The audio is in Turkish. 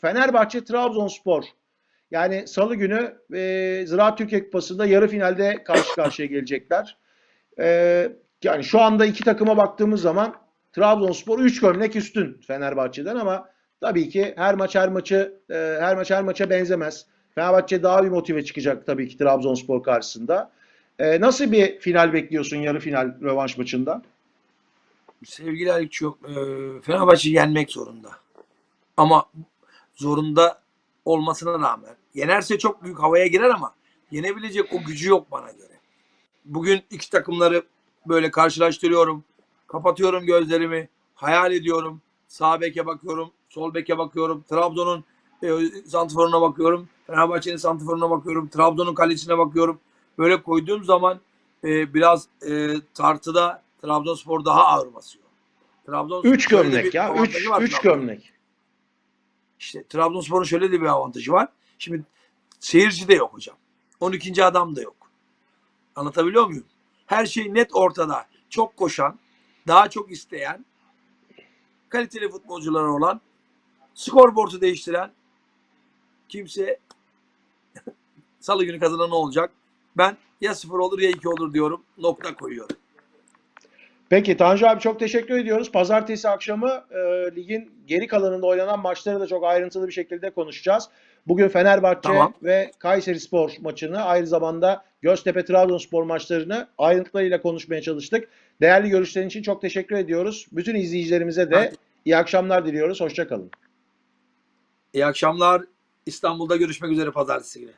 Fenerbahçe Trabzonspor. Yani salı günü e, Ziraat Türkiye Kupası'nda yarı finalde karşı karşıya gelecekler. E, yani şu anda iki takıma baktığımız zaman Trabzonspor 3 gömlek üstün Fenerbahçe'den ama tabii ki her maç her maçı e, her maç her maça benzemez. Fenerbahçe daha bir motive çıkacak tabii ki Trabzonspor karşısında. E, nasıl bir final bekliyorsun yarı final rövanş maçında? Sevgili Alik yok. E, Fenerbahçe yenmek zorunda. Ama zorunda olmasına rağmen yenerse çok büyük havaya girer ama yenebilecek o gücü yok bana göre. Bugün iki takımları böyle karşılaştırıyorum. Kapatıyorum gözlerimi. Hayal ediyorum. Sağ beke bakıyorum. Sol beke bakıyorum. Trabzon'un e, santiforuna bakıyorum. Fenerbahçe'nin santiforuna bakıyorum. Trabzon'un kalesine bakıyorum. Böyle koyduğum zaman e, biraz e, tartıda Trabzonspor daha ağır basıyor. Trabzonspor 3 şöyle de gömlek ya. 3 avantajı var 3 Trabzon'un. gömlek. İşte Trabzonspor'un şöyle de bir avantajı var. Şimdi seyirci de yok hocam. 12. adam da yok. Anlatabiliyor muyum? Her şey net ortada. Çok koşan, daha çok isteyen, kaliteli futbolcular olan, skorboardu değiştiren kimse salı günü kazanan olacak. Ben ya 0 olur ya 2 olur diyorum. Nokta koyuyorum. Peki Tanju abi çok teşekkür ediyoruz. Pazartesi akşamı e, ligin geri kalanında oynanan maçları da çok ayrıntılı bir şekilde konuşacağız. Bugün Fenerbahçe Tamam. ve Kayseri Spor maçını aynı zamanda Göztepe Trabzonspor maçlarını ayrıntılarıyla konuşmaya çalıştık. Değerli görüşlerin için çok teşekkür ediyoruz. Bütün izleyicilerimize de iyi akşamlar diliyoruz. Hoşçakalın. İyi akşamlar. İstanbul'da görüşmek üzere pazartesi günü.